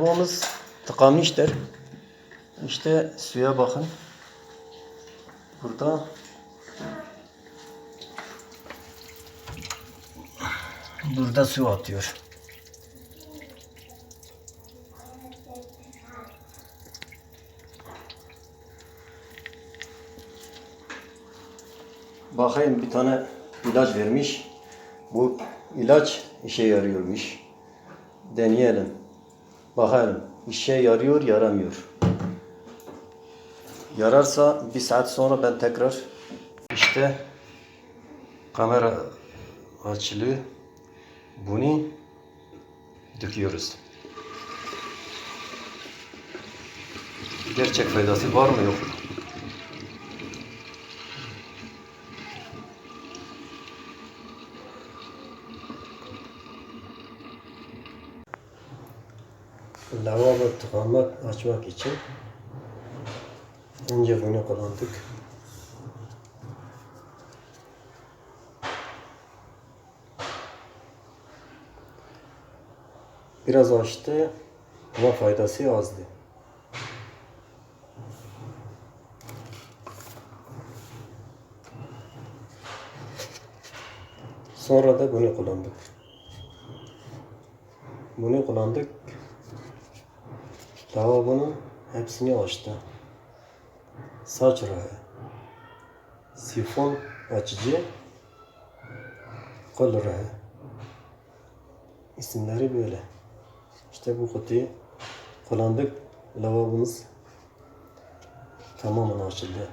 Lavabomuz tıkanmıştır. İşte suya bakın. Burada burada su atıyor. Bakayım bir tane ilaç vermiş. Bu ilaç işe yarıyormuş. Deneyelim. Bakalım işe yarıyor yaramıyor. Yararsa bir saat sonra ben tekrar işte kamera açılı bunu döküyoruz. Gerçek faydası var mı yok mu? Lavabo tıkanmak açmak için önce bunu kullandık. Biraz açtı ama faydası azdı. Sonra da bunu kullandık. Bunu kullandık. Lavabonun hepsini açtı. Saç rağı, sifon açıcı, kol rağı. İsimleri böyle. İşte bu kutuyu kullandık. Lavabomuz tamamen açıldı.